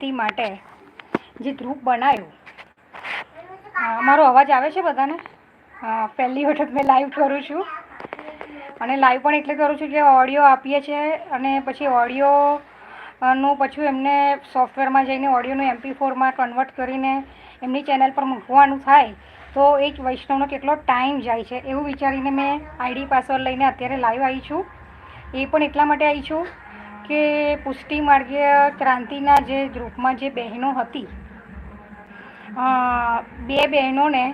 તે માટે જે ધ્રુપ બનાવ્યું મારો અવાજ આવે છે બધાને? પહેલી વખત મેં લાઈવ કરું છું. અને લાઈવ પણ એટલે કરું છું કે ઓડિયો આપીએ છીએ અને પછી ઓડિયો નું પછી એમને સોફ્ટવેરમાં જઈને ઓડિયોનું એમપી ફોરમાં કન્વર્ટ કરીને એમની ચેનલ પર મૂકવાનું થાય, તો એક વૈષ્ણવનો કેટલો ટાઈમ જાય છે. એવું વિચારીને મેં આઈડી પાસવર્ડ લઈને અત્યારે લાઈવ આવી છું. એ પણ એટલા માટે આવી છું કે પુષ્ટિ માર્ગીય ક્રાંતિના જે ગ્રુપમાં જે બહેનો હતી બે બહેનોને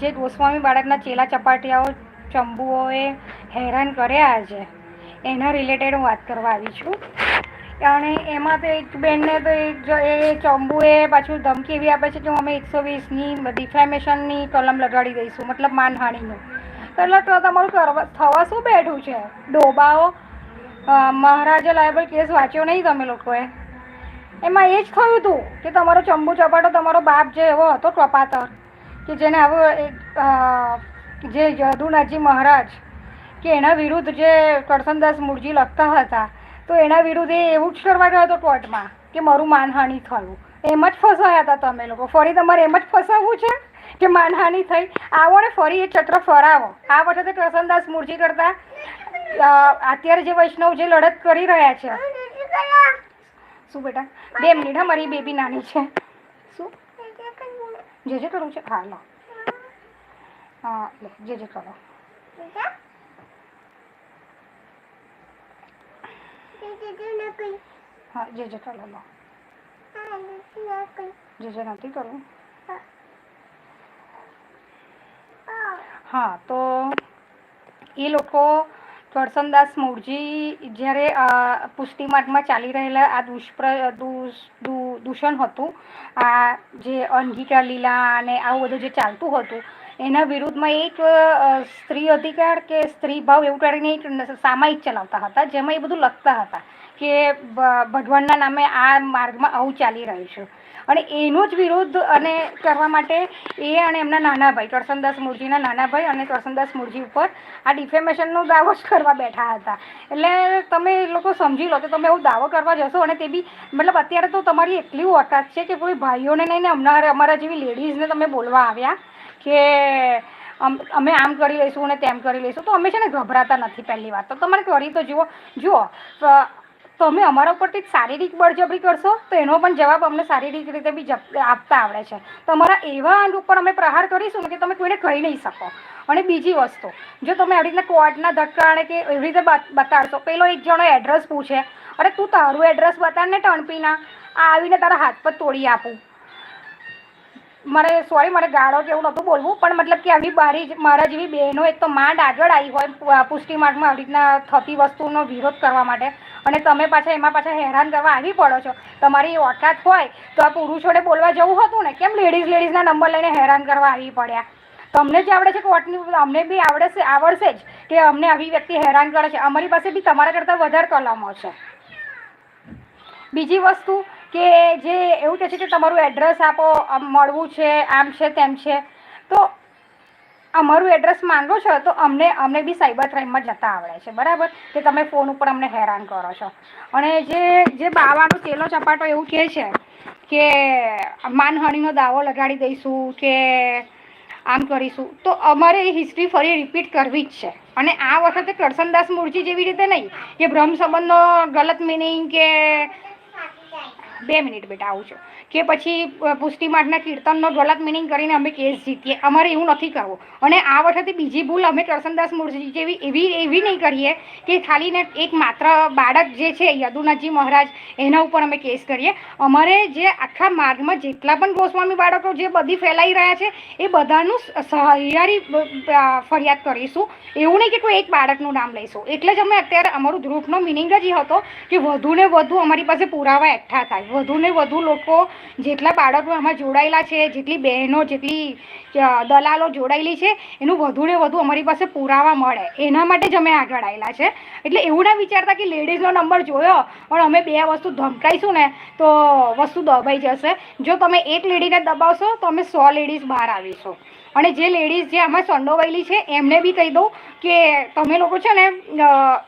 જે ગોસ્વામી બાળકના ચેલા ચપાટિયાઓ, ચંબુઓએ હેરાન કર્યા છે એના રિલેટેડ હું વાત કરવા આવી છું. અને એમાં તો એક બેનને તો એ ચંબુએ પાછું ધમકી એવી આપે છે કે અમે એકસો વીસની ડિફેમેશનની કલમ લગાડી દઈશું, મતલબ માનહાનિનું. એટલે તો તમારું કરવા, થવા શું બેઠું છે? ડોબાઓ મહારાજા લાયબલ કેસ વાંચ્યો નહીં તમે લોકોએ. એમાં એ જ થયું હતું કે તમારો ચંબુ ચપાટો, તમારો બાપ જે એવો હતો કપાતર, કે જેને આવો જે યદુનાથજી મહારાજ, કે એના વિરુદ્ધ જે કરસનદાસ મૂળજી લખતા હતા, તો એના વિરુદ્ધ એ એવું જ કરવા ગયો હતો કોર્ટમાં કે મારું માનહાનિ થયું. એમ જ ફસાયા હતા તમે લોકો. ફરી તમારે એમ જ ફસાવવું છે કે માનહાનિ થઈ? આવો ને ફરી એ ચક્ર ફરાવો. આ વખતે કરસનદાસ મુરજી કરતા અત્યારે જે વૈષ્ણવ જે લડત કરી રહ્યા છે. શું બેટા? બે મિનિટ હા, મારી બેબી નાની છે. શું? જે જે કરવું છે, હા, લો. હા લે, જે જે કરો. હા, જે જે કરો, લો. જે જે નથી કરવું હા, તો એ લોકો કરસનદાસ મૂળજી જ્યારે પુષ્ટિ માર્ગમાં ચાલી રહેલા આ દુષ્પ્ર દૂષણ હતું, આ જે અંગિકા લીલા અને આવું બધું જે ચાલતું હતું, એના વિરુદ્ધમાં એક સ્ત્રી અધિકાર કે સ્ત્રી ભાવ એવું કરીને એક સામાયિક ચલાવતા હતા, જેમાં એ બધું લખતા હતા કે ભગવાનના નામે આ માર્ગમાં આવું ચાલી રહ્યું છે. અને એનો જ વિરોધ અને કરવા માટે એ અને એમના નાના ભાઈ કરસનદાસ મુરજીના નાના ભાઈ અને કરસનદાસ મુરજી ઉપર આ ડિફેમેશનનો દાવો જ કરવા બેઠા હતા. એટલે તમે લોકો સમજી લો કે તમે એવું દાવો કરવા જશો અને તે બી મતલબ અત્યારે તો તમારી એટલી ઓકાત છે કે કોઈ ભાઈઓને નહીં ને અમારા અમારા જેવી લેડીઝને તમે બોલવા આવ્યા કે અમ- આમ કરી લઈશું ને તેમ કરી લઈશું. તો અમે છે ને ગભરાતા નથી પહેલી વાત. તો તમારે કરી તો જુઓ જુઓ અ, તમે અમારા ઉપરથી શારીરિક બળજબરી કરશો? તો એનો પણ જવાબ અમને શારીરિક રીતે બી આપતા આવડે છે. તમારા એવા અંગ ઉપર અમે પ્રહાર કરીશું કે તમે કોઈને કહી નહીં શકો. અને બીજી વસ્તુ જો તમે આવી રીતના કોર્ટના ધક્કાણે કે એવી રીતે બત- બતાડશો પેલો એક જણો એડ્રેસ પૂછે અરે તું તારું એડ્રેસ બતાડને ટણપીના આ આવીને તારા હાથ પર તોડી આપું. મારે સોરી, મારે ગાળો કે એવું નહોતું બોલવું, પણ મતલબ કે આવી બારી મારા જેવી બહેનો એક તો માંડ આગળ આવી હોય પુષ્ટિ માર્ગમાં આવી રીતના થતી વસ્તુનો વિરોધ કરવા માટે. અને તમે પાછા એમાં પાછા હેરાન કરવા આવી પડો છો. તમારી ઓકાત હોય તો આ પુરુષોને બોલવા જવું હતું ને? કેમ લેડીઝ લેડીઝના નંબર લઈને હેરાન કરવા આવી પડ્યા? તમને જે આવડે છે કોર્ટની, અમને બી આવડશે આવડશે જ કે અમને આવી વ્યક્તિ હેરાન કરે છે. અમારી પાસે બી તમારા કરતાં વધારે કલમો છે. બીજી વસ્તુ કે જે એવું કહે છે કે તમારું એડ્રેસ આપો, આમ મળવું છે, આમ છે, તેમ છે. તો અમારું એડ્રેસ માંગો છો, તો અમને અમને બી સાયબર ક્રાઇમમાં જતા આવડે છે, બરાબર? કે તમે ફોન ઉપર અમને હેરાન કરો છો. અને જે જે બાવાનો ચેલો ચપાટો એવું કહે છે કે માનહાનિનો દાવો લગાડી દઈશું કે આમ કરીશું, તો અમારે એ હિસ્ટ્રી ફરી રિપીટ કરવી જ છે. અને આ વખતે કરસનદાસ મૂળજી જેવી રીતે નહીં, કે બ્રહ્મ સંબંધનો ગલત મિનિંગ કે બે મિનિટ બેટા, આવું છું. કે પછી પુષ્ટિ માર્ગના કીર્તનનો ગલત મિનિંગ કરીને અમે કેસ જીતીએ. અમારે એવું નથી કરવું. અને આ વખતે બીજી ભૂલ અમે કરસનદાસ મુરજી જેવી, એવી એવી નહીં કરીએ કે ખાલીને એક માત્ર બાળક જે છે, યદુનાથજી મહારાજ, એના ઉપર અમે કેસ કરીએ. અમારે જે આખા માર્ગમાં જેટલા પણ ગોસ્વામી બાળકો જે બધી ફેલાઈ રહ્યા છે, એ બધાનું સહિયારી ફરિયાદ કરીશું. એવું નહીં કે કોઈ એક બાળકનું નામ લઈશું. એટલે જ અમે અત્યારે અમારું ગ્રુપનો મિનિંગ જ એ હતો કે વધુ ને વધુ અમારી પાસે પુરાવા એકઠા થાય. વધુ ને વધુ લોકો જેટલા બાળકો આમાં જોડાયેલા છે, જેટલી બહેનો, જેટલી દલાલો જોડાયેલી છે, એનું વધુ ને વધુ અમારી પાસે પુરાવા મળે. એના માટે જ અમે આગળ આવેલા છે. એટલે એવું ના વિચારતા કે લેડીઝનો નંબર જોયો, પણ અમે બે વસ્તુ ધમકાઈશું ને, તો વસ્તુ દબાઈ જશે. જો તમે એક લેડીને દબાવશો, તો અમે સો લેડીઝ બહાર આવીશું. અને જે લેડીઝ જે આમાં સંડોવાયેલી છે, એમને બી કહી દઉં કે તમે લોકો છે ને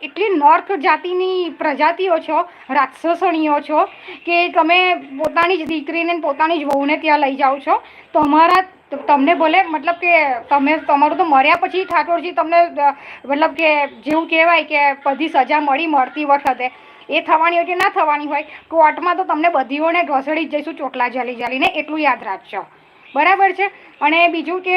એટલી નર્ક જાતિની પ્રજાતિઓ છો, રાક્ષસણીઓ છો, કે તમે પોતાની જ દીકરીને પોતાની જ વહુને ત્યાં લઈ જાઓ છો. તમારા, તમને ભલે મતલબ કે તમે, તમારું તો મર્યા પછી ઠાકોરજી તમને મતલબ કે જેવું કહેવાય કે બધી સજા મળી મળતી વખતે. એ થવાની હોય કે ના થવાની હોય, કોર્ટમાં તો તમને બધીઓને ઘસડી જ જઈશું ચોટલા જલી જલીને, એટલું યાદ રાખજો. બરાબર છે? અને બીજું કે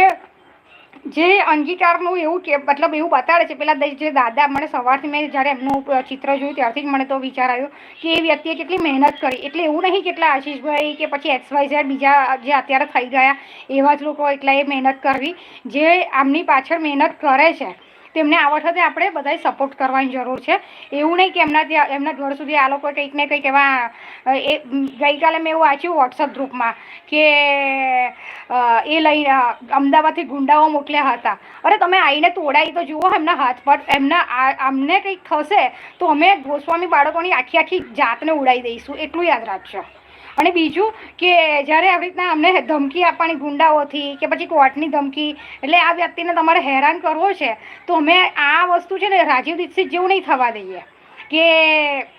જે અંગીકારનું એવું કે, મતલબ એવું બતાડે છે, પેલા જે દાદા મને સવારથી મેં જ્યારે એમનું ચિત્ર જોયું ત્યારથી જ મને તો વિચાર આવ્યો કે એ વ્યક્તિએ કેટલી મહેનત કરી. એટલે એવું નહીં કેટલા આશીષભાઈ કે પછી એક્સ વાય ઝેડ બીજા જે અત્યારે થઈ ગયા એવા જ લોકો એટલા એ મહેનત કરવી. જે આમની પાછળ મહેનત કરે છે તેમને આ વખતે આપણે બધાએ સપોર્ટ કરવાની જરૂર છે. એવું નહીં કે એમના ત્યાં, એમના ઘર સુધી આ લોકો કંઈક ને કંઈક એવા એ, ગઈકાલે મેં એવું વાંચ્યું વોટ્સઅપ ગ્રુપમાં કે એ લઈ અમદાવાદથી ગુંડાઓ મોકલ્યા હતા. અરે તમે આવીને તોડાઈ તો જુઓ એમના હાથ પર, એમના અમને કંઈક થશે તો અમે ગોસ્વામી બાળકોની આખી આખી જાતને ઉડાવી દઈશું. એટલું યાદ રાખજો. અને બીજું કે જ્યારે આવી રીતના અમને ધમકી આપવાની ગુંડાઓથી કે પછી કોર્ટની ધમકી, એટલે આ વ્યક્તિને તમારે હેરાન કરવો છે, તો અમે આ વસ્તુ છે ને રાજીવ દીક્ષિત જેવું નહીં થવા દઈએ. કે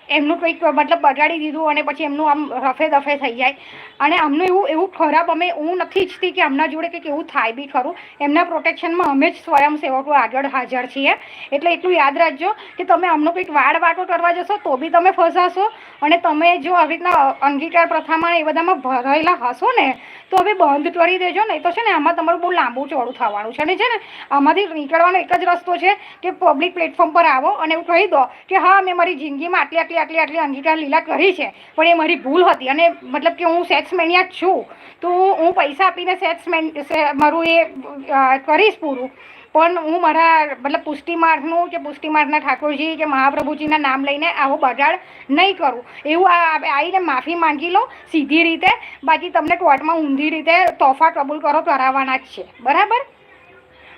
એમનું કંઈક મતલબ બગાડી દીધું અને પછી એમનું આમ રફે દફે થઈ જાય. અને આમનું એવું એવું ખરાબ અમે, હું નથી ઈચ્છતી કે અમના જોડે કંઈક એવું થાય બી ખરું. એમના પ્રોટેક્શનમાં અમે જ સ્વયંસેવકો આગળ હાજર છીએ. એટલે એટલું યાદ રાખજો કે તમે અમનો કંઈક વાડ વાટો કરવા જશો તો બી તમે ફસાશો. અને તમે જો આવી રીતના અંગીકાર પ્રથામાં એ બધામાં ભરાયેલા હશો ને, તો હવે બંધ કરી દેજો. નહીં તો છે ને આમાં તમારું બહુ લાંબુ ચોડું થવાનું છે. અને છે ને, આમાંથી નીકળવાનો એક જ રસ્તો છે કે પબ્લિક પ્લેટફોર્મ પર આવો અને એવું કહી દો કે, હા, મેં મારી જિંદગીમાં આટલી આટલી આટલી આટલી અંગીકાર લીલા કરી છે, પણ એ મારી ભૂલ હતી અને મતલબ કે હું સેક્સ મેનિયા છું. તો હું પૈસા આપીને સેક્સ મેન મારું એ કરીશ પૂરું, પણ હું મારા મતલબ પુષ્ટિમાર્ગનું કે પુષ્ટિમાર્ગના ઠાકોરજી કે મહાપ્રભુજીના નામ લઈને આવો બગાડ નહીં કરું. એવું આવીને માફી માંગી લો, સીધી રીતે. બાકી તમને કોર્ટમાં ઊંધી રીતે તોફા કબૂલ કરો, કરાવવાના જ છે. બરાબર?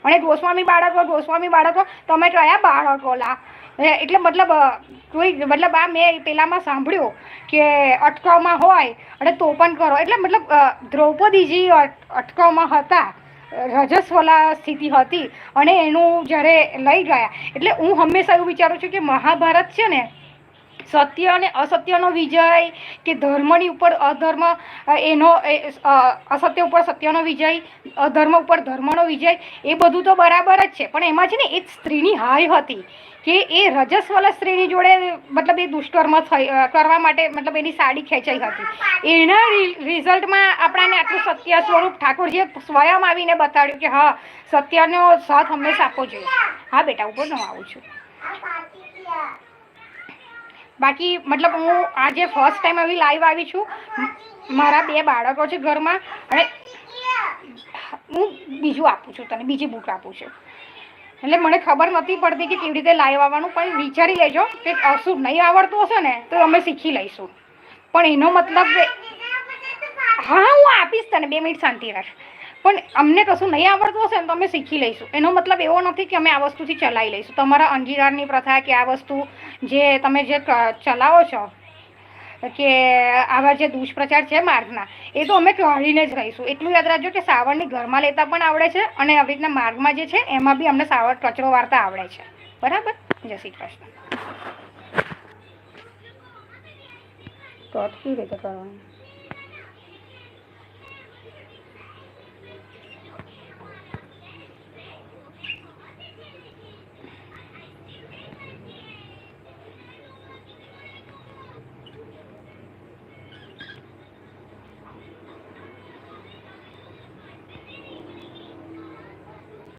અને ગોસ્વામી બાળકો ગોસ્વામી બાળકો, તમે કયા બાળકો લા એટલે મતલબ કોઈ, મતલબ આ મેં પેલામાં સાંભળ્યું કે અટકાવમાં હોય અને તો પણ કરો. એટલે મતલબ દ્રૌપદીજી અટકાવમાં હતા, રજસ્વલા સ્થિતિ હતી, અને એનું જ્યારે લઈ ગયા, એટલે હું હંમેશા એવું વિચારું છું કે મહાભારત છે ને સત્ય અને અસત્યનો વિજય કે ધર્મની ઉપર અધર્મ એનો અસત્ય ઉપર સત્યનો વિજય, અધર્મ ઉપર ધર્મનો વિજય, એ બધું તો બરાબર જ છે. પણ એમાં છે ને એ સ્ત્રીની હાય હતી કે એ રજસ્વલ સ્ત્રીની જોડે, મતલબ એ દુષ્કર્મ થઈ કરવા માટે મતલબ એની સાડી ખેંચાઈ હતી. એના રિઝલ્ટમાં આપણાને આટલું સત્ય સ્વરૂપ ઠાકોરજીએ સ્વયં આવીને બતાડ્યું કે હા, સત્યનો સાથ હંમેશા આપવો જોઈએ. હા બેટા ઉપર હું આવું છું. બાકી મતલબ હું આજે ફર્સ્ટ ટાઈમ આવી લાઈવ આવી છું. મારા બે બાળકો છે ઘરમાં અને હું બીજું આપું છું તને, બીજી બુક આપું છું. એટલે મને ખબર નથી પડતી કે કેવી રીતે લાઈવ આવવાનું, પણ વિચારી લેજો કે શું નહીં આવડતું હશે ને, તો અમે શીખી લઈશું. પણ એનો મતલબ હા, હું આપીશ તને, બે મિનિટ શાંતિ રાખ. પણ અમને કશું નહીં આવડતું હશે ને, તો અમે શીખી લઈશું. એનો મતલબ એવો નથી કે અમે આ વસ્તુથી ચલાવી લઈશું. તમારા અંગીકારની પ્રથા કે આ વસ્તુ જે તમે જે ચલાવો છો, કે આવા જે દુષ્પ્રચાર છે માર્ગના, એ તો અમે ટાળીને જ રહીશું. એટલું યાદ રાખજો કે સાવરને ઘરમાં લેતા પણ આવડે છે અને આવી રીતના માર્ગમાં જે છે એમાં બી અમને સાવર કચરો વાર્તા આવડે છે. બરાબર? જય શ્રી કૃષ્ણ. કેવી રીતે કરવાનું.